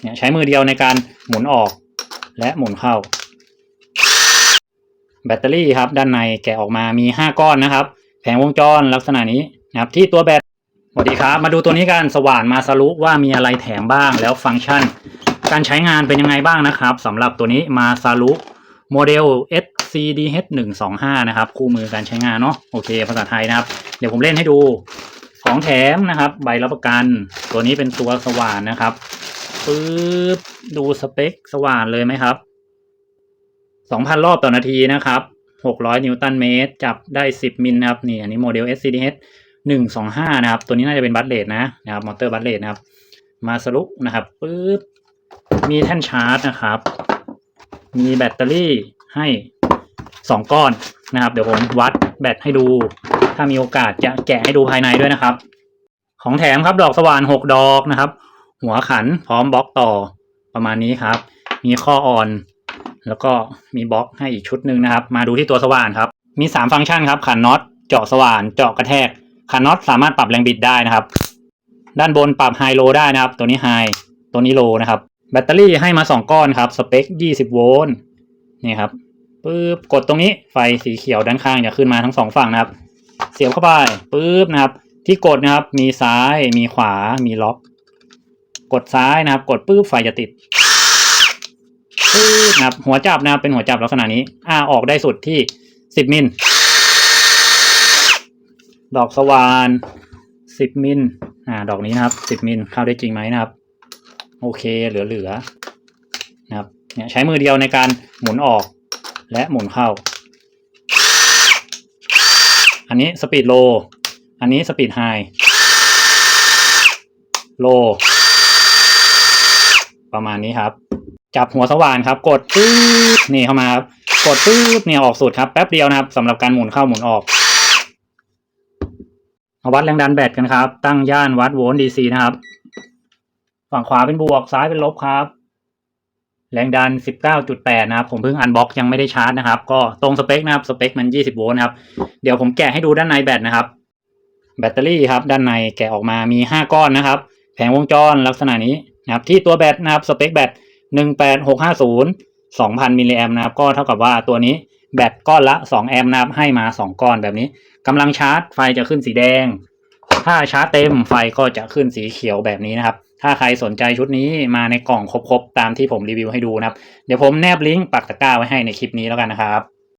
เนี่ยใช้มือเดียวในการหมุนออกและหมุนเข้า แบตเตอรี่ครับ ด้านในแกะออกมามี 5 ก้อนนะครับ แผงวงจรลักษณะนี้นะครับที่ตัวแบตสวัสดีครับ มาดูตัวนี้กันสว่านมาสรุว่ามีอะไรแถมบ้างแล้วฟังก์ชัน การใช้งานเป็นยังไงบ้างนะครับสำหรับตัวนี้มาซารุโมเดล SCDH 1 2 5 นะครับ คู่มือการใช้งานเนาะโอเค ภาษาไทยนะครับ เดี๋ยวผมเล่นให้ดูของแถมนะครับ ใบรับประกัน ตัวนี้เป็นตัวสว่านนะครับ ปึ๊บดูสเปคสว่านเลยไหมครับ 2,000 รอบต่อนาทีนะครับ 600 นิวตันเมตร จับได้ 10 มิลนะครับ นี่อันนี้โมเดล SCDH 125 นะครับ ตัวนี้น่าจะเป็นบัตเลดนะนะครับ มอเตอร์บัตเลดนะครับ มาสรุปนะครับปึ๊บมีแท่นชาร์จนะครับ มีแบตเตอรี่ให้สองก้อนนะครับ เดี๋ยวผมวัดแบตให้ดู ถ้ามีโอกาสจะแกะให้ดูภายในด้วยนะครับ ของแถมครับดอกสว่านหกดอกนะครับ หัวขันพร้อมบล็อกต่อประมาณนี้ครับ มีข้ออ่อน แล้วก็มีบล็อกให้อีกชุดหนึ่งนะครับ มาดูที่ตัวสว่านครับ มีสามฟังก์ชันครับ ขันน็อตเจาะสว่าน เจาะกระแทก ขันน็อตสามารถปรับแรงบิดได้นะครับ ด้านบนปรับไฮโลได้นะครับ ตัวนี้ไฮตัวนี้โลนะครับ แบตเตอรี่ให้มาสองก้อนครับ สเปค 20 โวลต์นี่ครับปึ๊บกดตรงนี้ไฟสีเขียวด้านข้างจะขึ้นมาทั้งสองฝั่งนะครับ เสียบเข้าไปปึ๊บนะครับ ที่กดนะครับ มีซ้ายมีขวามีล็อก กดซ้ายนะครับ กดปึ๊บไฟจะติดปึ๊บนะครับหัวจับนะครับเป็นหัวจับลักษณะนี้ อ่าออกได้สุดที่10มิลดอกสว่าน10มิลอ่า ดอกนี้นะครับ10มิลเข้าได้จริงไหมนะครับ โอเคเหลือๆนะครับเนี่ยใช้มือเดียวในการหมุนออกและหมุนเข้า อันนี้สปีดโล อันนี้สปีดไฮ โล ประมาณนี้ครับ จับหัวสว่านครับ กดปึ๊บนี่เข้ามาครับกดปึ๊บเนี่ยออกสุดครับแป๊บเดียวนะครับสำหรับการหมุนเข้าหมุนออกมาวัดแรงดันแบตกันครับ ตั้งย่านวัดโวลต์ดีซีนะครับ ฝั่งขวาเป็นบวกซ้ายเป็นลบครับ แรงดัน 19.8 นะครับ ผมเพิ่งอันบ็อกยังไม่ได้ชาร์จนะครับ ก็ตรงสเปคนะครับ สเปคมัน 20 โวลต์นะครับ เดี๋ยวผมแกะให้ดูด้านในแบตนะครับ แบตเตอรี่ครับ ด้านในแกะออกมามี 5 ก้อนนะครับ แผงวงจรลักษณะนี้ นะครับที่ตัวแบตนะครับสเปคแบต18650 2,000มิลลิแอมนะครับก็เท่ากับว่าตัวนี้แบตก้อนละ 2 แอมป์นะครับให้มา 2 ก้อนแบบนี้กำลังชาร์จไฟจะขึ้นสีแดง ถ้าชาร์จเต็มไฟก็จะขึ้นสีเขียวแบบนี้นะครับ ถ้าใครสนใจชุดนี้มาในกล่องครบๆ ตามที่ผมรีวิวให้ดูนะครับ เดี๋ยวผมแนบลิงก์ปักตะกร้าไว้ให้ในคลิปนี้แล้วกันนะครับ